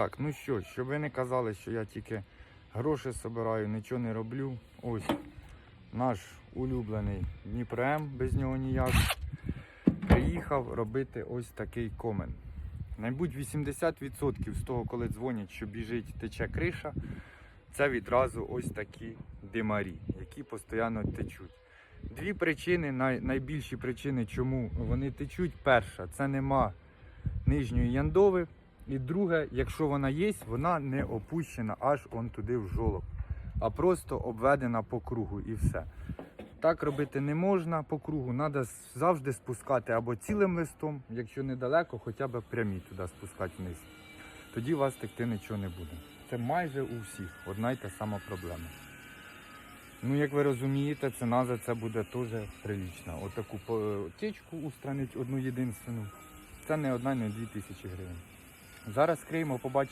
Так, ну що, щоб ви не казали, що я тільки гроші збираю, нічого не роблю. Ось наш улюблений Дніпрем, без нього ніяк. Приїхав робити ось такий комен. Найбудь 80% з того, коли дзвонять, що біжить, тече криша, це відразу ось такі димарі, які постійно течуть. Дві причини, най, найбільші причини, чому вони течуть. Перша, це нема нижньої яндови. І друге, якщо вона є, вона не опущена аж он туди в жолоб, а просто обведена по кругу і все. Так робити не можна по кругу, треба завжди спускати або цілим листом, якщо недалеко, хоча б прямі туди спускати вниз. Тоді у вас текти нічого не буде. Це майже у всіх одна й та сама проблема. Ну, як ви розумієте, ціна за це буде теж прилічна. Отаку по- течку устранить одну єдинственну. Це не одна, не дві тисячі гривень. Зараз скриємо, побачимо.